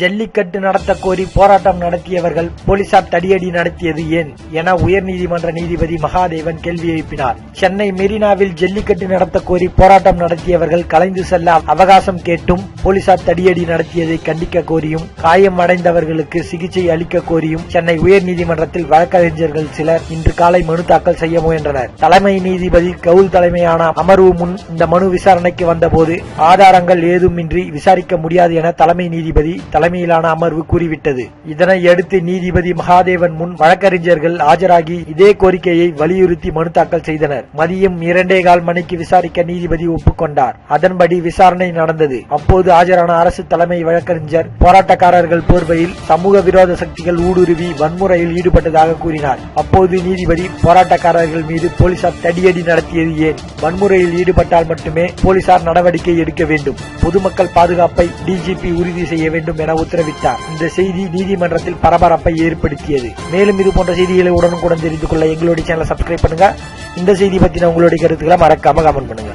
ஜல்லிக்கட்டு நடத்த கோரி போராட்டம் நடத்தியவர்கள் போலீசார் தடியடி நடத்தியது ஏன் என உயர்நீதிமன்ற நீதிபதி மகாதேவன் கேள்வி எழுப்பினார். சென்னை மெரினாவில் ஜல்லிக்கட்டு நடத்த கோரி போராட்டம் நடத்தியவர்கள் கலைந்து செல்ல அவகாசம் கேட்டும் போலீசார் தடியடி நடத்தியதை கண்டிக்க கோரியும் காயம் அடைந்தவர்களுக்கு சிகிச்சை அளிக்க கோரியும் சென்னை உயர்நீதிமன்றத்தில் வழக்கறிஞர்கள் சிலர் இன்று காலை மனு தாக்கல் செய்ய முயன்றனர். தலைமை நீதிபதி கவுல் தலைமையான அமர்வு முன் இந்த மனு விசாரணைக்கு வந்தபோது ஆதாரங்கள் ஏதுமின்றி விசாரிக்க முடியாது என தலைமை நீதிபதி தலைமையிலான அமர்வு கூறிவிட்டது. இதனை அடுத்து நீதிபதி மகாதேவன் முன் வழக்கறிஞர்கள் ஆஜராகி இதே கோரிக்கையை வலியுறுத்தி மனு தாக்கல் செய்தனர். மதியம் இரண்டே கால் மணிக்கு விசாரிக்க நீதிபதி ஒப்புக்கொண்டார். அதன்படி விசாரணை நடந்தது. அப்போது ஆஜரான அரசு தலைமை வழக்கறிஞர் போராட்டக்காரர்கள் போர்வையில் சமூக விரோத சக்திகள் ஊடுருவி வன்முறையில் ஈடுபட்டதாக கூறினார். அப்போது நீதிபதி போராட்டக்காரர்கள் மீது போலீசார் தடியடி நடத்தியது ஏன்? வன்முறையில் ஈடுபட்டால் மட்டுமே போலீசார் நடவடிக்கை எடுக்க வேண்டும். பொதுமக்கள் பாதுகாப்பை டிஜிபி உறுதி செய்ய வேண்டும் என உத்தரவிட்டார். இந்த செய்தி நீதிமன்றத்தில் பரபரப்பை ஏற்படுத்தியது. மேலும் இது போன்ற செய்திகளை உடனுக்குடன் தெரிந்து கொள்ள எங்களுடைய சேனலை சப்ஸ்கிரைப் பண்ணுங்க. இந்த செய்தி பத்தின உங்களுடைய கருத்துக்களை மறக்காம கமெண்ட் பண்ணுங்க.